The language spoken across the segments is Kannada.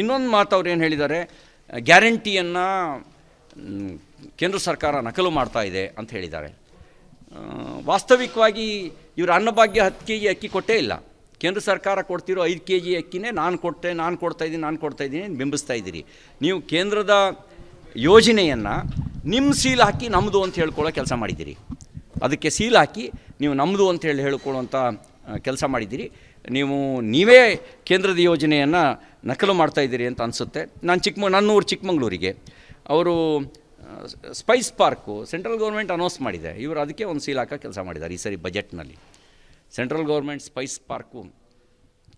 ಇನ್ನೊಂದು ಮಾತು ಅವ್ರು ಏನು ಹೇಳಿದ್ದಾರೆ ಗ್ಯಾರಂಟಿಯನ್ನು ಕೇಂದ್ರ ಸರ್ಕಾರ ನಕಲು ಮಾಡ್ತಾ ಇದೆ ಅಂತ ಹೇಳಿದ್ದಾರೆ ವಾಸ್ತವಿಕವಾಗಿ ಇವರು ಅನ್ನಭಾಗ್ಯ ಹತ್ತು ಕೆ ಜಿ ಅಕ್ಕಿ ಕೊಟ್ಟೇ ಇಲ್ಲ. ಕೇಂದ್ರ ಸರ್ಕಾರ ಕೊಡ್ತಿರೋ ಐದು ಕೆ ಜಿ ಅಕ್ಕಿನೇ ನಾನು ಕೊಟ್ಟೆ, ನಾನು ಕೊಡ್ತಾ ಇದ್ದೀನಿ, ನಾನು ಕೊಡ್ತಾ ಇದ್ದೀನಿ ಬಿಂಬಿಸ್ತಾ ಇದ್ದೀರಿ. ನೀವು ಕೇಂದ್ರದ ಯೋಜನೆಯನ್ನು ನಿಮ್ಮ ಸೀಲ್ ಹಾಕಿ ನಮ್ಮದು ಅಂತ ಹೇಳ್ಕೊಳ್ಳೋ ಕೆಲಸ ಮಾಡಿದ್ದೀರಿ. ಅದಕ್ಕೆ ಸೀಲ್ ಹಾಕಿ ನೀವು ನಮ್ಮದು ಅಂತ ಹೇಳಿ ಹೇಳ್ಕೊಳ್ಳೋಂಥ ಕೆಲಸ ಮಾಡಿದ್ದೀರಿ. ನೀವು ನೀವೇ ಕೇಂದ್ರದ ಯೋಜನೆಯನ್ನು ನಕಲು ಮಾಡ್ತಾಯಿದ್ದೀರಿ ಅಂತ ಅನಿಸುತ್ತೆ. ನಾನು ಚಿಕ್ಕಮ ನನ್ನೂರು ಚಿಕ್ಕಮಗಳೂರಿಗೆ. ಅವರು spice park central government announce ಮಾಡಿದೆ. ಇವರು ಅದಕ್ಕೆ ಒಂದು ಸೀಲ್ ಹಾಕೋ ಕೆಲಸ ಮಾಡಿದ್ದಾರೆ ಈ ಸರಿ ಬಜೆಟ್ನಲ್ಲಿ. ಸೆಂಟ್ರಲ್ ಗೌರ್ಮೆಂಟ್ ಸ್ಪೈಸ್ ಪಾರ್ಕು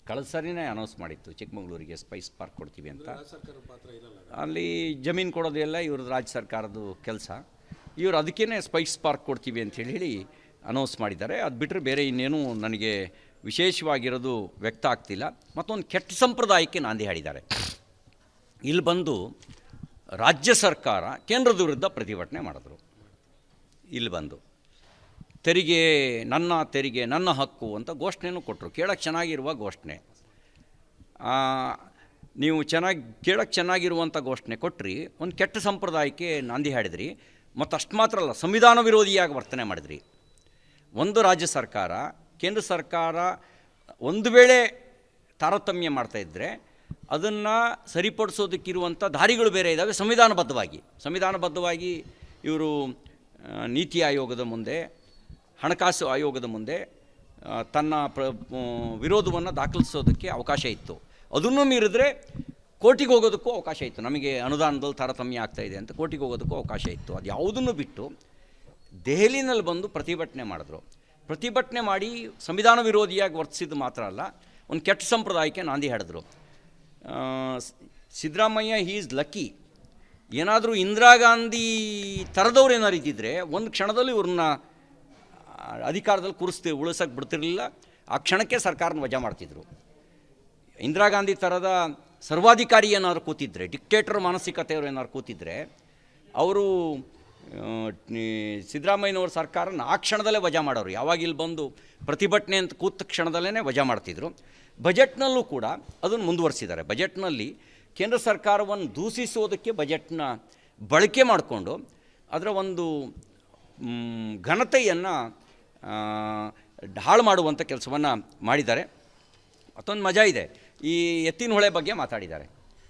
ಕಳೆದ ಸರಿನೇ ಅನೌನ್ಸ್ ಮಾಡಿತ್ತು. ಚಿಕ್ಕಮಗಳೂರಿಗೆ ಸ್ಪೈಸ್ ಪಾರ್ಕ್ ಕೊಡ್ತೀವಿ ಅಂತ. ಅಲ್ಲಿ ಜಮೀನು ಕೊಡೋದೆಲ್ಲ ಇವ್ರದ್ದು ರಾಜ್ಯ ಸರ್ಕಾರದ ಕೆಲಸ. ಇವರು ಅದಕ್ಕೇ ಸ್ಪೈಸ್ ಪಾರ್ಕ್ ಕೊಡ್ತೀವಿ ಅಂತ ಹೇಳಿ ಹೇಳಿ ಅನೌನ್ಸ್ ಮಾಡಿದ್ದಾರೆ. ಅದು ಬಿಟ್ಟರೆ ಬೇರೆ ಇನ್ನೇನು ನನಗೆ ವಿಶೇಷವಾಗಿರೋದು ವ್ಯಕ್ತ ಆಗ್ತಿಲ್ಲ. ಮತ್ತೊಂದು ಕೆಟ್ಟ ಸಂಪ್ರದಾಯಕ್ಕೆ ನಾಂದಿ ಹಾಡಿದ್ದಾರೆ. ಇಲ್ಲಿ ಬಂದು ರಾಜ್ಯ ಸರ್ಕಾರ ಕೇಂದ್ರದ ವಿರುದ್ಧ ಪ್ರತಿಭಟನೆ ಮಾಡಿದ್ರು. ಇಲ್ಲಿ ಬಂದು ತೆರಿಗೆ, ನನ್ನ ತೆರಿಗೆ, ನನ್ನ ಹಕ್ಕು ಅಂತ ಘೋಷಣೆನೂ ಕೊಟ್ಟರು ಕೇಳೋಕ್ಕೆ ಚೆನ್ನಾಗಿರುವ ಘೋಷಣೆ. ನೀವು ಚೆನ್ನಾಗಿ ಕೇಳೋಕ್ಕೆ ಚೆನ್ನಾಗಿರುವಂಥ ಘೋಷಣೆ ಕೊಟ್ಟ್ರಿ ಒಂದು ಕೆಟ್ಟ ಸಂಪ್ರದಾಯಕ್ಕೆ ನಾಂದಿ ಹಾಡಿದ್ರಿ. ಮತ್ತು ಅಷ್ಟು ಮಾತ್ರ ಅಲ್ಲ, ಸಂವಿಧಾನ ವಿರೋಧಿಯಾಗಿ ವರ್ತನೆ ಮಾಡಿದ್ರಿ. ಒಂದು ರಾಜ್ಯ ಸರ್ಕಾರ ಕೇಂದ್ರ ಸರ್ಕಾರ ಒಂದು ವೇಳೆ ತಾರತಮ್ಯ ಮಾಡ್ತಾ ಇದ್ದರೆ ಅದನ್ನು ಸರಿಪಡಿಸೋದಕ್ಕಿರುವಂಥ ದಾರಿಗಳು ಬೇರೆ ಇದ್ದಾವೆ ಸಂವಿಧಾನಬದ್ಧವಾಗಿ. ಸಂವಿಧಾನಬದ್ಧವಾಗಿ ಇವರು ನೀತಿ ಆಯೋಗದ ಮುಂದೆ, ಹಣಕಾಸು ಆಯೋಗದ ಮುಂದೆ ತನ್ನ ಪ್ರ ವಿರೋಧವನ್ನು ದಾಖಲಿಸೋದಕ್ಕೆ ಅವಕಾಶ ಇತ್ತು. ಅದನ್ನು ಮೀರಿದ್ರೆ ಕೋರ್ಟಿಗೆ ಹೋಗೋದಕ್ಕೂ ಅವಕಾಶ ಇತ್ತು. ನಮಗೆ ಅನುದಾನದಲ್ಲಿ ತಾರತಮ್ಯ ಆಗ್ತಾ ಇದೆ ಅಂತ ಕೋರ್ಟಿಗೆ ಹೋಗೋದಕ್ಕೂ ಅವಕಾಶ ಇತ್ತು. ಅದು ಯಾವುದನ್ನು ಬಿಟ್ಟು ದೆಹಲಿನಲ್ಲಿ ಬಂದು ಪ್ರತಿಭಟನೆ ಮಾಡಿದ್ರು. ಪ್ರತಿಭಟನೆ ಮಾಡಿ ಸಂವಿಧಾನ ವಿರೋಧಿಯಾಗಿ ವರ್ತಿಸಿದ್ದು ಮಾತ್ರ ಅಲ್ಲ, ಒಂದು ಕೆಟ್ಟ ಸಂಪ್ರದಾಯಕ್ಕೆ ನಾಂದಿ ಹಾಡಿದ್ರು. ಸಿದ್ದರಾಮಯ್ಯ ಹೀ ಈಸ್ ಲಕ್ಕಿ ಏನಾದರೂ ಇಂದಿರಾ ಗಾಂಧಿ ಥರದವ್ರು ಏನಾರು ಇದ್ದಿದ್ರೆ ಒಂದು ಕ್ಷಣದಲ್ಲಿ ಇವ್ರನ್ನ ಅಧಿಕಾರದಲ್ಲಿ ಕೂರಿಸ್ತಿ ಉಳಿಸೋಕೆ ಬಿಡ್ತಿರಲಿಲ್ಲ. ಆ ಕ್ಷಣಕ್ಕೆ ಸರ್ಕಾರನ ವಜಾ ಮಾಡ್ತಿದ್ರು. ಇಂದಿರಾ ಗಾಂಧಿ ಥರದ ಸರ್ವಾಧಿಕಾರಿ ಏನಾದ್ರು ಕೂತಿದ್ರೆ ಡಿಕ್ಟೇಟರ್ ಮಾನಸಿಕತೆಯವರು ಏನಾದ್ರು ಕೂತಿದ್ರೆ, ಅವರು ಸಿದ್ದರಾಮಯ್ಯನವ್ರ ಸರ್ಕಾರನ ಆ ಕ್ಷಣದಲ್ಲೇ ವಜಾ ಮಾಡೋರು. ಯಾವಾಗ ಇಲ್ಲಿ ಬಂದು ಪ್ರತಿಭಟನೆ ಅಂತ ಕೂತ ಕ್ಷಣದಲ್ಲೇ ವಜಾ ಮಾಡ್ತಿದ್ರು. ಬಜೆಟ್ನಲ್ಲೂ ಕೂಡ ಅದನ್ನು ಮುಂದುವರಿಸಿದ್ದಾರೆ. ಬಜೆಟ್ನಲ್ಲಿ ಕೇಂದ್ರ ಸರ್ಕಾರವನ್ನು ದೂಷಿಸೋದಕ್ಕೆ ಬಜೆಟ್ನ ಬಳಕೆ ಮಾಡಿಕೊಂಡು ಅದರ ಒಂದು ಘನತೆಯನ್ನು ಹಾಳು ಮಾಡುವಂಥ ಕೆಲಸವನ್ನು ಮಾಡಿದ್ದಾರೆ. ಮತ್ತೊಂದು ಮಜಾ ಇದೆ. ಈ ಎತ್ತಿನ ಹೊಳೆ ಬಗ್ಗೆ ಮಾತಾಡಿದ್ದಾರೆ.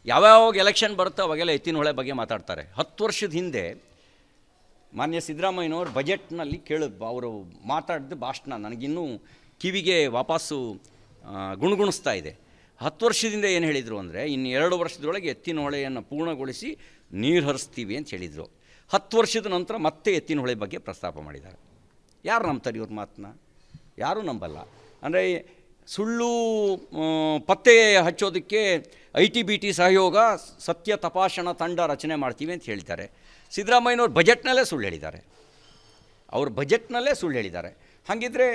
ಯಾವ್ಯಾವಾಗ ಎಲೆಕ್ಷನ್ ಬರುತ್ತೋ ಅವಾಗೆಲ್ಲ ಎತ್ತಿನ ಹೊಳೆ ಬಗ್ಗೆ ಮಾತಾಡ್ತಾರೆ. ಹತ್ತು ವರ್ಷದ ಹಿಂದೆ ಮಾನ್ಯ ಸಿದ್ದರಾಮಯ್ಯನವರು ಬಜೆಟ್ನಲ್ಲಿ ಕೇಳಿದ ಅವರು ಮಾತಾಡಿದ ಭಾಷಣ ನನಗಿನ್ನೂ ಕಿವಿಗೆ ವಾಪಸ್ಸು ಗುಣಗುಣಿಸ್ತಾ ಇದೆ. ಹತ್ತು ವರ್ಷದಿಂದ ಏನು ಹೇಳಿದರು ಅಂದರೆ, ಇನ್ನು ಎರಡು ವರ್ಷದೊಳಗೆ ಎತ್ತಿನ ಹೊಳೆಯನ್ನು ಪೂರ್ಣಗೊಳಿಸಿ ನೀರು ಹರಿಸ್ತೀವಿ ಅಂತ ಹೇಳಿದರು. ಹತ್ತು ವರ್ಷದ ನಂತರ ಮತ್ತೆ ಎತ್ತಿನ ಹೊಳೆ ಬಗ್ಗೆ ಪ್ರಸ್ತಾಪ ಮಾಡಿದ್ದಾರೆ. ಯಾರು ನಂಬ್ತಾರೆ ಇವ್ರ ಮಾತನ್ನ ಯಾರೂ ನಂಬಲ್ಲ. ಅಂದರೆ ಸುಳ್ಳು ಪತ್ತೆ ಹಚ್ಚೋದಕ್ಕೆ ಐ ಟಿ ಬಿ ಟಿ ಸಹಯೋಗ, ಸತ್ಯ ತಪಾಸಣಾ ತಂಡ ರಚನೆ ಮಾಡ್ತೀವಿ ಅಂತ ಹೇಳ್ತಾರೆ. ಸಿದ್ದರಾಮಯ್ಯನವ್ರು ಬಜೆಟ್ನಲ್ಲೇ ಸುಳ್ಳು ಹೇಳಿದ್ದಾರೆ ಅವ್ರ ಬಜೆಟ್ನಲ್ಲೇ ಸುಳ್ಳು ಹೇಳಿದ್ದಾರೆ ಹಾಗಿದ್ರೆ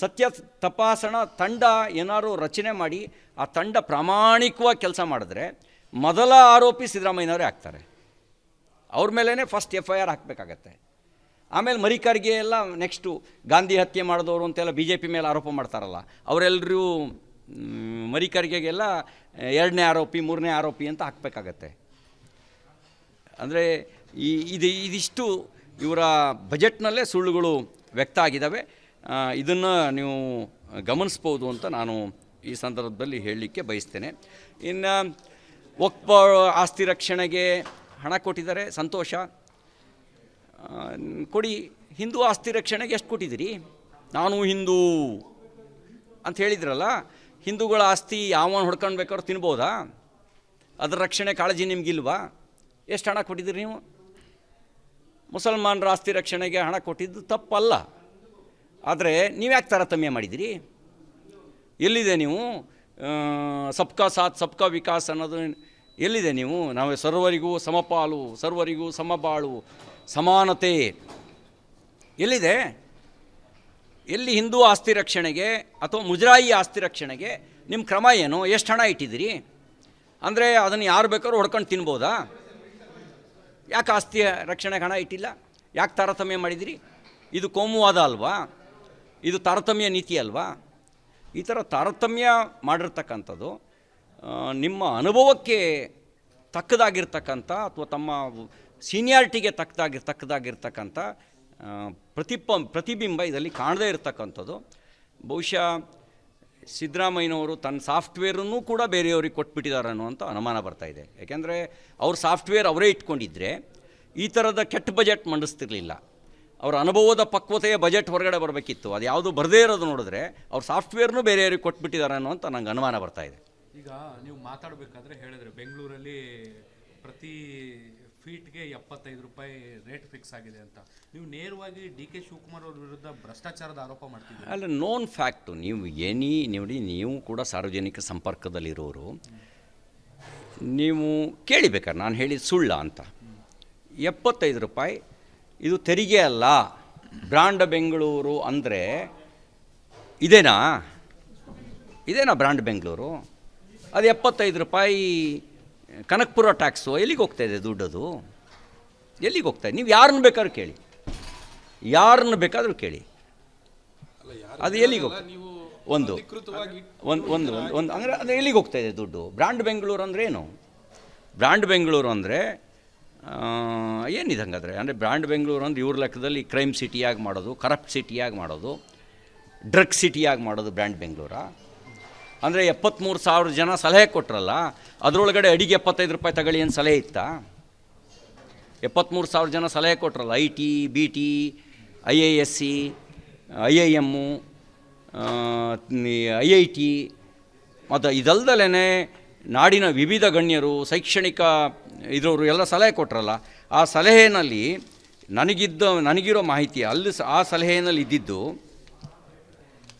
ಸತ್ಯ ತಪಾಸಣಾ ತಂಡ ಏನಾದರೂ ರಚನೆ ಮಾಡಿ, ಆ ತಂಡ ಪ್ರಾಮಾಣಿಕವಾಗಿ ಕೆಲಸ ಮಾಡಿದ್ರೆ ಮೊದಲ ಆರೋಪಿ ಸಿದ್ದರಾಮಯ್ಯನವರೇ ಆಗ್ತಾರೆ. ಅವ್ರ ಮೇಲೇ ಫಸ್ಟ್ ಎಫ್ ಐ ಆರ್ ಹಾಕಬೇಕಾಗತ್ತೆ. ಆಮೇಲೆ ಮರಿಕಾರ್ಗೆ ಎಲ್ಲ ನೆಕ್ಸ್ಟು ಗಾಂಧಿ ಹತ್ಯೆ ಮಾಡಿದವರು ಅಂತೆಲ್ಲ ಬಿ ಜೆ ಪಿ ಮೇಲೆ ಆರೋಪ ಮಾಡ್ತಾರಲ್ಲ ಅವರೆಲ್ಲರೂ ಮರಿಕರ್ಗೆಗೆಲ್ಲ ಎರಡನೇ ಆರೋಪಿ, ಮೂರನೇ ಆರೋಪಿ ಅಂತ ಹಾಕಬೇಕಾಗತ್ತೆ. ಅಂದರೆ ಈ ಇದು ಇದಿಷ್ಟು ಇವರ ಬಜೆಟ್ನಲ್ಲೇ ಸುಳ್ಳುಗಳು ವ್ಯಕ್ತ ಆಗಿದ್ದಾವೆ ಇದನ್ನು ನೀವು ಗಮನಿಸ್ಬೋದು ಅಂತ ನಾನು ಈ ಸಂದರ್ಭದಲ್ಲಿ ಹೇಳಲಿಕ್ಕೆ ಬಯಸ್ತೇನೆ. ಇನ್ನು ಒಪ್ಪ, ಆಸ್ತಿ ರಕ್ಷಣೆಗೆ ಹಣ ಕೊಟ್ಟಿದ್ದಾರೆ, ಸಂತೋಷ. ಕೊಡಿ, ಹಿಂದೂ ಆಸ್ತಿ ರಕ್ಷಣೆಗೆ ಎಷ್ಟು ಕೊಟ್ಟಿದ್ದೀರಿ? ನಾನು ಹಿಂದೂ ಅಂತ ಹೇಳಿದ್ರಲ್ಲ, ಹಿಂದೂಗಳ ಆಸ್ತಿ ಯಾವನ್ನು ಹೊಡ್ಕೊಳ್ಬೇಕಾದ್ರೂ ತಿನ್ಬೋದಾ? ಅದರ ರಕ್ಷಣೆ ಕಾಳಜಿ ನಿಮಗಿಲ್ವಾ? ಎಷ್ಟು ಹಣ ಕೊಟ್ಟಿದ್ದೀರಿ ನೀವು? ಮುಸಲ್ಮಾನರ ಆಸ್ತಿ ರಕ್ಷಣೆಗೆ ಹಣ ಕೊಟ್ಟಿದ್ದು ತಪ್ಪಲ್ಲ. ಆದರೆ ನೀವ್ಯಾಕೆ ತಾರತಮ್ಯ ಮಾಡಿದಿರಿ ಎಲ್ಲಿದೆ ನೀವು? ಸಬ್ಕಾ ಸಾಥ್, ಸಬ್ಕಾ ವಿಕಾಸ್ ಅನ್ನೋದು ಎಲ್ಲಿದೆ ನೀವು? ನಾವು ಸರ್ವರಿಗೂ ಸಮಪಾಲು, ಸರ್ವರಿಗೂ ಸಮಬಾಳು, ಸಮಾನತೆ. ಎಲ್ಲಿದೆ? ಎಲ್ಲಿ ಹಿಂದೂ ಆಸ್ತಿ ರಕ್ಷಣೆಗೆ ಅಥವಾ ಮುಜರಾಯಿ ಆಸ್ತಿ ರಕ್ಷಣೆಗೆ ನಿಮ್ಮ ಕ್ರಮ ಏನು? ಎಷ್ಟು ಹಣ ಇಟ್ಟಿದ್ದೀರಿ? ಅಂದರೆ ಅದನ್ನು ಯಾರು ಬೇಕಾದ್ರೂ ಹೊಡ್ಕೊಂಡು ತಿನ್ಬೋದಾ? ಯಾಕೆ ಆಸ್ತಿಯ ರಕ್ಷಣೆಗೆ ಹಣ ಇಟ್ಟಿಲ್ಲ? ಯಾಕೆ ತಾರತಮ್ಯ ಮಾಡಿದಿರಿ? ಇದು ಕೋಮುವಾದ ಅಲ್ವಾ? ಇದು ತಾರತಮ್ಯ ನೀತಿ ಅಲ್ವಾ? ಈ ಥರ ತಾರತಮ್ಯ ಮಾಡಿರ್ತಕ್ಕಂಥದ್ದು ನಿಮ್ಮ ಅನುಭವಕ್ಕೆ ತಕ್ಕದಾಗಿರ್ತಕ್ಕಂಥ ಅಥವಾ ತಮ್ಮ ಸೀನಿಯಾರಿಟಿಗೆ ತಕ್ಕದಾಗಿ, ತಕ್ಕದಾಗಿರ್ತಕ್ಕಂಥ ಪ್ರತಿಪ, ಪ್ರತಿಬಿಂಬ ಇದರಲ್ಲಿ ಕಾಣದೇ ಇರತಕ್ಕಂಥದ್ದು. ಬಹುಶಃ ಸಿದ್ದರಾಮಯ್ಯನವರು ತನ್ನ ಸಾಫ್ಟ್ವೇರನ್ನು ಕೂಡ ಬೇರೆಯವ್ರಿಗೆ ಕೊಟ್ಬಿಟ್ಟಿದ್ದಾರೆ ಅನ್ನುವಂಥ ಅನುಮಾನ ಇದೆ. ಯಾಕೆಂದರೆ ಅವ್ರ ಸಾಫ್ಟ್ವೇರ್ ಅವರೇ ಇಟ್ಕೊಂಡಿದ್ದರೆ ಈ ಥರದ ಕೆಟ್ಟ ಬಜೆಟ್ ಮಂಡಿಸ್ತಿರ್ಲಿಲ್ಲ. ಅವರ ಅನುಭವದ ಪಕ್ವತೆಯ ಬಜೆಟ್ ಹೊರಗಡೆ ಬರಬೇಕಿತ್ತು. ಅದು ಯಾವುದು ಬರದೇ ಇರೋದು ನೋಡಿದ್ರೆ ಅವ್ರ ಸಾಫ್ಟ್ವೇರ್ನು ಬೇರೆಯವ್ರಿಗೆ ಕೊಟ್ಬಿಟ್ಟಿದ್ದಾರೆ ಅನ್ನುವಂತ ನಂಗೆ ಅನುಮಾನ ಬರ್ತಾ ಇದೆ. ಈಗ ನೀವು ಮಾತಾಡಬೇಕಾದ್ರೆ ಹೇಳಿದ್ರೆ, ಬೆಂಗಳೂರಲ್ಲಿ ಪ್ರತಿ ಫೀಟ್ಗೆ ಎಪ್ಪತ್ತೈದು ರೂಪಾಯಿ ರೇಟ್ ಫಿಕ್ಸ್ ಆಗಿದೆ ಅಂತ. ನೀವು ನೇರವಾಗಿ ಡಿ ಕೆ ಶಿವಕುಮಾರ್ ಅವ್ರ ವಿರುದ್ಧ ಭ್ರಷ್ಟಾಚಾರದ ಆರೋಪ ಮಾಡ್ತೀವಿ ಅಲ್ಲ ನೋನ್ ಫ್ಯಾಕ್ಟು ನೀವು ಏನಿ ನೋಡಿ, ನೀವು ಕೂಡ ಸಾರ್ವಜನಿಕ ಸಂಪರ್ಕದಲ್ಲಿರೋರು. ನೀವು ಕೇಳಿಬೇಕಾರೆ ನಾನು ಹೇಳಿದ ಸುಳ್ಳ ಅಂತ. ಎಪ್ಪತ್ತೈದು ರೂಪಾಯಿ, ಇದು ತೆರಿಗೆ ಅಲ್ಲ. ಬ್ರಾಂಡ್ ಬೆಂಗಳೂರು ಅಂದರೆ ಇದೇನಾ? ಇದೇನಾ ಬ್ರಾಂಡ್ ಬೆಂಗಳೂರು? ಅದು ಎಪ್ಪತ್ತೈದು ರೂಪಾಯಿ ಕನಕಪುರ ಟ್ಯಾಕ್ಸು ಎಲ್ಲಿಗೆ ಹೋಗ್ತಾ ಇದೆ ದುಡ್ಡದು? ಎಲ್ಲಿಗೆ ಹೋಗ್ತಾ ಇದೆ? ನೀವು ಯಾರನ್ನು ಬೇಕಾದ್ರೂ ಕೇಳಿ. ಯಾರನ್ನ ಬೇಕಾದರೂ ಕೇಳಿ. ಅದು ಎಲ್ಲಿಗೆ ಹೋಗ್ತದೆ ಒಂದು. ಒಂದು ಒಂದು ಒಂದು ಒಂದು ಅಂದರೆ ಅದು ಎಲ್ಲಿಗೆ ಹೋಗ್ತಾ ಇದೆ ದುಡ್ಡು? ಬ್ರ್ಯಾಂಡ್ ಬೆಂಗಳೂರು ಅಂದರೆ ಏನು? ಬ್ರ್ಯಾಂಡ್ ಬೆಂಗಳೂರು ಅಂದರೆ ಏನಿದೆ ಹಂಗಾದ್ರೆ? ಅಂದರೆ ಬ್ರ್ಯಾಂಡ್ ಬೆಂಗಳೂರು ಅಂದರೆ ಇವ್ರ ಲೆಕ್ಕದಲ್ಲಿ ಕ್ರೈಮ್ ಸಿಟಿಯಾಗಿ ಮಾಡೋದು ಕರಪ್ಟ್ ಸಿಟಿಯಾಗಿ ಮಾಡೋದು ಡ್ರಗ್ ಸಿಟಿಯಾಗಿ ಮಾಡೋದು ಬ್ರ್ಯಾಂಡ್ ಬೆಂಗಳೂರಾ? ಅಂದರೆ ಎಪ್ಪತ್ತ್ಮೂರು ಸಾವಿರ ಜನ ಸಲಹೆ ಕೊಟ್ರಲ್ಲ, ಅದರೊಳಗಡೆ ಅಡಿಗೆ ಎಪ್ಪತ್ತೈದು ರೂಪಾಯಿ ತಗೊಳ್ಳಿ ಏನು ಸಲಹೆ ಇತ್ತಾ? ಎಪ್ಪತ್ತ್ಮೂರು ಸಾವಿರ ಜನ ಸಲಹೆ ಕೊಟ್ರಲ್ಲ, I T, B T, I A S C, I I M I I T, ಮತ್ತು ಇದಲ್ದಲೇ ನಾಡಿನ ವಿವಿಧ ಗಣ್ಯರು, ಶೈಕ್ಷಣಿಕ ಇದ್ರವರು ಎಲ್ಲ ಸಲಹೆ ಕೊಟ್ರಲ್ಲ, ಆ ಸಲಹೆಯಲ್ಲಿ ನನಗಿದ್ದ, ನನಗಿರೋ ಮಾಹಿತಿ ಅಲ್ಲಿ ಆ ಸಲಹೆಯಲ್ಲಿ ಇದ್ದಿದ್ದು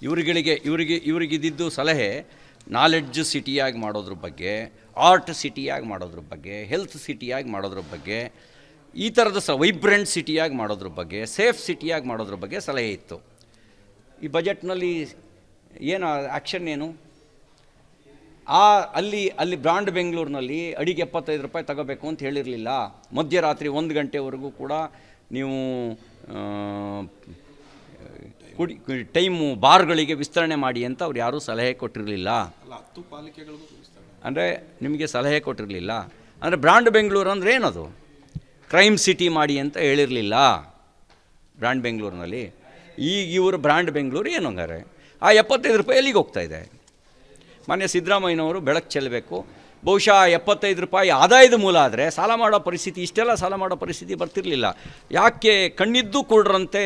ಇವರುಗಳಿಗೆ, ಇವರಿಗೆ ಇವರಿಗಿದ್ದು ಸಲಹೆ ನಾಲೆಡ್ಜ್ ಸಿಟಿಯಾಗಿ ಮಾಡೋದ್ರ ಬಗ್ಗೆ ಆರ್ಟ್ ಸಿಟಿಯಾಗಿ ಮಾಡೋದ್ರ ಬಗ್ಗೆ ಹೆಲ್ತ್ ಸಿಟಿಯಾಗಿ ಮಾಡೋದ್ರ ಬಗ್ಗೆ, ಈ ಥರದ ಸ ವೈಬ್ರೆಂಟ್ ಸಿಟಿಯಾಗಿ ಮಾಡೋದ್ರ ಬಗ್ಗೆ ಸೇಫ್ ಸಿಟಿಯಾಗಿ ಮಾಡೋದ್ರ ಬಗ್ಗೆ ಸಲಹೆ ಇತ್ತು. ಈ ಬಜೆಟ್ನಲ್ಲಿ ಏನು ಆ್ಯಕ್ಷನ್ ಏನು? ಆ, ಅಲ್ಲಿ ಅಲ್ಲಿ ಬ್ರಾಂಡ್ ಬೆಂಗಳೂರಿನಲ್ಲಿ ಅಡಿಗೆ ಎಪ್ಪತ್ತೈದು ರೂಪಾಯಿ ತಗೋಬೇಕು ಅಂತ ಹೇಳಿರಲಿಲ್ಲ. ಮಧ್ಯರಾತ್ರಿ ಒಂದು ಗಂಟೆವರೆಗೂ ಕೂಡ ನೀವು ಕುಡಿ ಟೈಮು ಬಾರ್ಗಳಿಗೆ ವಿಸ್ತರಣೆ ಮಾಡಿ ಅಂತ ಅವ್ರು ಯಾರೂ ಸಲಹೆ ಕೊಟ್ಟಿರಲಿಲ್ಲ. ಅಂದರೆ ನಿಮಗೆ ಸಲಹೆ ಕೊಟ್ಟಿರಲಿಲ್ಲ. ಅಂದರೆ ಬ್ರಾಂಡ್ ಬೆಂಗಳೂರು ಅಂದರೆ ಏನದು? ಕ್ರೈಮ್ ಸಿಟಿ ಮಾಡಿ ಅಂತ ಹೇಳಿರಲಿಲ್ಲ ಬ್ರಾಂಡ್ ಬೆಂಗಳೂರಿನಲ್ಲಿ. ಈಗ ಇವರು ಬ್ರಾಂಡ್ ಬೆಂಗಳೂರು ಏನು ಹಂಗಾರೆ? ಆ ಎಪ್ಪತ್ತೈದು ರೂಪಾಯಿ ಎಲ್ಲಿಗೆ ಹೋಗ್ತಾ ಇದೆ? ಮಾನ್ಯ ಸಿದ್ದರಾಮಯ್ಯನವರು ಬೆಳಕು ಚೆಲ್ಲಬೇಕು ಬಹುಶಃ ಎಪ್ಪತ್ತೈದು ರೂಪಾಯಿ ಆದಾಯದ ಮೂಲ ಆದರೆ ಸಾಲ ಮಾಡೋ ಪರಿಸ್ಥಿತಿ ಇಷ್ಟೆಲ್ಲ ಸಾಲ ಮಾಡೋ ಪರಿಸ್ಥಿತಿ ಬರ್ತಿರಲಿಲ್ಲ. ಯಾಕೆ ಕಣ್ಣಿದ್ದು ಕೂಡ್ರಂತೆ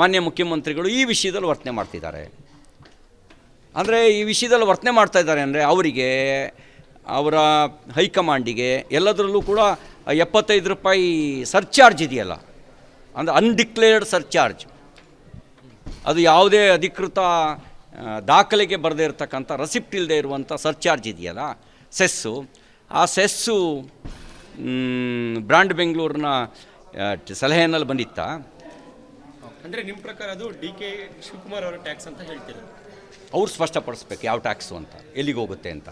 ಮಾನ್ಯ ಮುಖ್ಯಮಂತ್ರಿಗಳು ಈ ವಿಷಯದಲ್ಲಿ ವರ್ತನೆ ಮಾಡ್ತಿದ್ದಾರೆ. ಅಂದರೆ ಈ ವಿಷಯದಲ್ಲಿ ವರ್ತನೆ ಮಾಡ್ತಾ ಇದ್ದಾರೆ ಅಂದರೆ ಅವರಿಗೆ, ಅವರ ಹೈಕಮಾಂಡಿಗೆ ಎಲ್ಲದರಲ್ಲೂ ಕೂಡ ಎಪ್ಪತ್ತೈದು ರೂಪಾಯಿ ಸರ್ಚಾರ್ಜ್ ಇದೆಯಲ್ಲ, ಅಂದರೆ ಅನ್ಡಿಕ್ಲೇರ್ಡ್ ಸರ್ಚಾರ್ಜ್ ಅದು ಯಾವುದೇ ಅಧಿಕೃತ ದಾಖಲೆಗೆ ಬರದೇ ಇರತಕ್ಕಂಥ ರಸಿಪ್ಟ್ ಇಲ್ಲದೆ ಇರುವಂಥ ಸರ್ಚಾರ್ಜ್ ಇದೆಯಲ್ಲ, ಸೆಸ್ಸು. ಆ ಸೆಸ್ಸು ಬ್ರ್ಯಾಂಡ್ ಬೆಂಗಳೂರಿನ ಸಲಹೆಯಲ್ಲಿ ಬಂದಿತ್ತಾ? ಅಂದ್ರೆ ನಿಮ್ಮ ಪ್ರಕಾರ ಅದು ಡಿ ಕೆ ಶಿವಕುಮಾರ್ ಅವರ ಟ್ಯಾಕ್ಸ್ ಅಂತ ಹೇಳ್ತೀರಾ? ಅವ್ರು ಸ್ಪಷ್ಟಪಡಿಸ್ಬೇಕು ಯಾವ ಟ್ಯಾಕ್ಸು ಅಂತ, ಎಲ್ಲಿಗೆ ಹೋಗುತ್ತೆ ಅಂತ.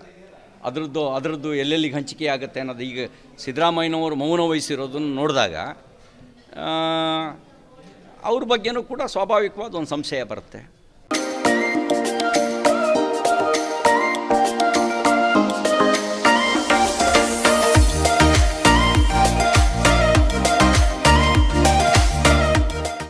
ಅದರದ್ದು ಅದರದ್ದು ಎಲ್ಲೆಲ್ಲಿಗೆ ಹಂಚಿಕೆ ಆಗುತ್ತೆ ಅನ್ನೋದು ಈಗ ಸಿದ್ದರಾಮಯ್ಯನವರು ಮೌನ ವಹಿಸಿರೋದನ್ನು ನೋಡಿದಾಗ ಅವ್ರ ಬಗ್ಗೆನೂ ಕೂಡ ಸ್ವಾಭಾವಿಕವಾದ ಒಂದು ಸಂಶಯ ಬರುತ್ತೆ.